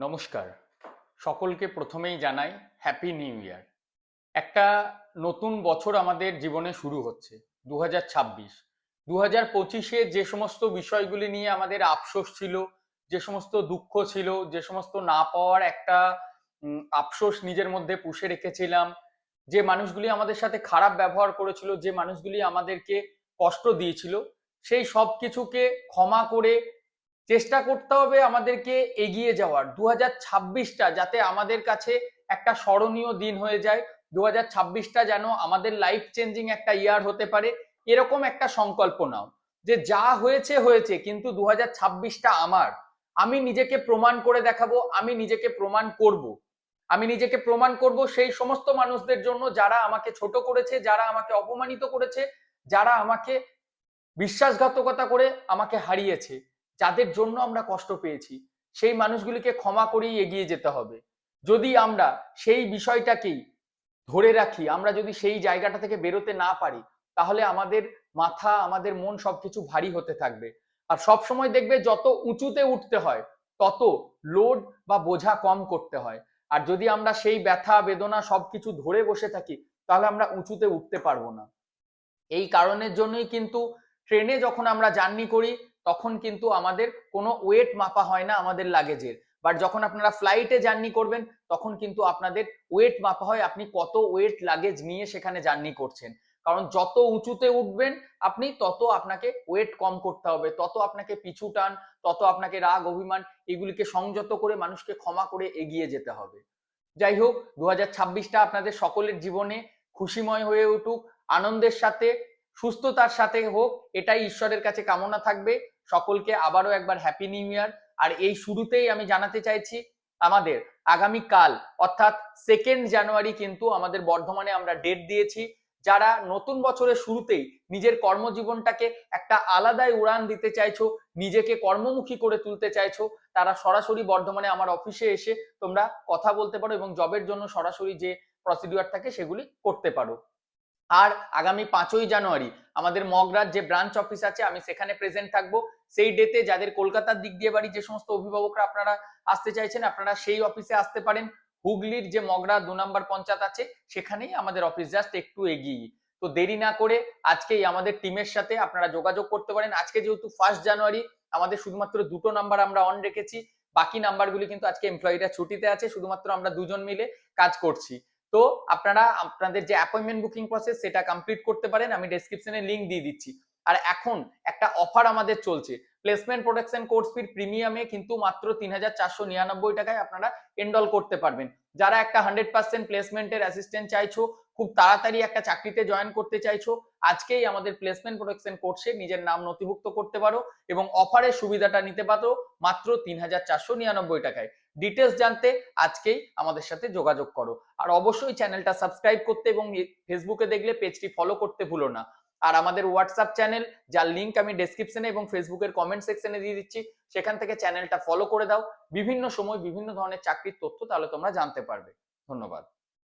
নমস্কার। সকলকে প্রথমেই জানাই হ্যাপি নিউ ইয়ার একটা নতুন বছর আমাদের জীবনে শুরু হচ্ছে দু হাজার ছাব্বিশ। দু হাজার পঁচিশে যে সমস্ত বিষয়গুলি নিয়ে আমাদের আফসোস ছিল, যে সমস্ত দুঃখ ছিল, যে সমস্ত না পাওয়ার একটা আফসোস নিজের মধ্যে পুষে রেখেছিলাম, যে মানুষগুলি আমাদের সাথে খারাপ ব্যবহার করেছিল, যে মানুষগুলি আমাদেরকে কষ্ট দিয়েছিল, সেই সব কিছুকে ক্ষমা করে চেষ্টা করতে হবে আমাদেরকে এগিয়ে যাওয়ার। দু ছাব্বিশটা যাতে আমাদের কাছে একটা স্মরণীয় দিন হয়ে যায়। দু ছাব্বিশটা যেন আমাদের লাইফ চেঞ্জিং একটা ইয়ার হতে পারে। এরকম একটা সংকল্প নাও যে যা হয়েছে হয়েছে, কিন্তু দু ছাব্বিশটা আমার। আমি নিজেকে প্রমাণ করে দেখাবো, আমি নিজেকে প্রমাণ করব। আমি নিজেকে প্রমাণ করব সেই সমস্ত মানুষদের জন্য যারা আমাকে ছোট করেছে, যারা আমাকে অপমানিত করেছে, যারা আমাকে বিশ্বাসঘাতকতা করে আমাকে হারিয়েছে। যাদের জন্য আমরা কষ্ট পেয়েছি, সেই মানুষগুলিকে ক্ষমা করেই এগিয়ে যেতে হবে। যদি আমরা সেই বিষয়টাকেই ধরে রাখি, আমরা যদি সেই জায়গাটা থেকে বেরোতে না পারি, তাহলে আমাদের মাথা, আমাদের মন সবকিছু ভারী হতে থাকবে। আর সব সময় দেখবে যত উঁচুতে উঠতে হয়, তত লোড বা বোঝা কম করতে হয়। আর যদি আমরা সেই ব্যথা, বেদনা সবকিছু ধরে বসে থাকি, তাহলে আমরা উঁচুতে উঠতে পারব না। এই কারণের জন্যই কিন্তু ট্রেনে যখন আমরা জার্নি করি তখন কিন্তু আমাদের কোনো ওয়েট মাপা হয় না আমাদের লাগেজের বাট যখন আপনারা ফ্লাইটে জার্নি করবেন, তখন কিন্তু আপনাদের ওয়েট মাপা হয়, আপনি কত ওয়েট লাগেজ নিয়ে সেখানে জার্নি করছেন। কারণ যত উঁচুতে উঠবেন, আপনি তত আপনাকে ওয়েট কম করতে হবে, তত আপনাকে পিছু টান, তত আপনাকে রাগ, অভিমান, এগুলিকে সংযত করে মানুষকে ক্ষমা করে এগিয়ে যেতে হবে। যাই হোক দু হাজার আপনাদের সকলের জীবনে খুশিময় হয়ে উঠুক, আনন্দের সাথে, সুস্থতার সাথে হোক, এটাই ঈশ্বরের কাছে কামনা থাকবে। সকলকে আবারও একবার হ্যাপি নিউ ইয়ার আর এই শুরুতেই আমি জানাতে চাইছি আমাদের আগামী কাল অর্থাৎ সেকেন্ড জানুয়ারি কিন্তু আমাদের বর্ধমানে আমরা ডেট দিয়েছি। যারা নতুন বছরের শুরুতেই নিজের কর্মজীবনটাকে একটা আলাদাই উড়ান দিতে চাইছো, নিজেকে কর্মমুখী করে তুলতে চাইছো, তারা সরাসরি বর্ধমানে আমার অফিসে এসে তোমরা কথা বলতে পারো এবং জবের জন্য সরাসরি যে প্রসিডিউর থাকে সেগুলি করতে পারো। আর আগামী পাঁচই জানুয়ারি আমাদের মগরার যে ব্রাঞ্চ অফিস আছে, আমি সেখানে প্রেজেন্ট থাকব। সেই ডেতে যাদের কলকাতার দিক দিয়ে বাড়ি যে সমস্ত অভিভাবকরা আপনারা আসতে চাইছেন, আপনারা সেই অফিসে আসতে পারেন। হুগলির যে মগরা দু নম্বর পঞ্চায়েত আছে, সেখানেই আমাদের অফিস জাস্ট একটু এগিয়ে। তো দেরি না করে আজকেই আমাদের টিমের সাথে আপনারা যোগাযোগ করতে পারেন। আজকে যেহেতু ফার্স্ট জানুয়ারি আমাদের শুধুমাত্র দুটো নাম্বার আমরা অন রেখেছি। বাকি নাম্বারগুলি কিন্তু আজকে এমপ্লয়িরা ছুটিতে আছে, শুধুমাত্র আমরা দুজন মিলে কাজ করছি। তো আপনারা, আপনাদের যে অ্যাপয়েন্টমেন্ট বুকিং প্রসেস সেটা কমপ্লিট করতে পারেন। আমি ডেসক্রিপশনে লিংক দিয়ে দিচ্ছি। আর এখন একটা অফার আমাদের চলছে। প্লেসমেন্ট প্রোটেকশন কোর্স ফির প্রিমিয়ামে কিন্তু মাত্র তিন হাজার চারশো নিরানব্বই টাকায় আপনারা এনরোল করতে পারবেন। যারা একটা হান্ড্রেড পার্সেন্ট প্লেসমেন্টের অ্যাসিস্ট্যান্ট চাইছো, খুব তাড়াতাড়ি একটা চাকরিতে জয়েন করতে চাইছো, আজকেই আমাদের প্লেসমেন্ট প্রোটেকশন কোর্সে নিজের নাম নথিভুক্ত করতে পারো এবং অফারের সুবিধাটা নিতে পারো মাত্র তিন হাজার চারশো নিরানব্বই টাকায়। ডিটেলস জানতে আজকেই আমাদের সাথে যোগাযোগ করো। আর অবশ্যই চ্যানেলটা সাবস্ক্রাইব করতে এবং ফেসবুকে দেখলে পেজটি ফলো করতে ভুলো না। আর আমাদের হোয়াটসঅ্যাপ চ্যানেল যার লিঙ্ক আমি ডেসক্রিপশনে এবং ফেসবুকের কমেন্ট সেকশনে দিয়ে দিচ্ছি, সেখান থেকে চ্যানেলটা ফলো করে দাও। বিভিন্ন সময় বিভিন্ন ধরনের চাকরির তথ্য তাহলে তোমরা জানতে পারবে। ধন্যবাদ।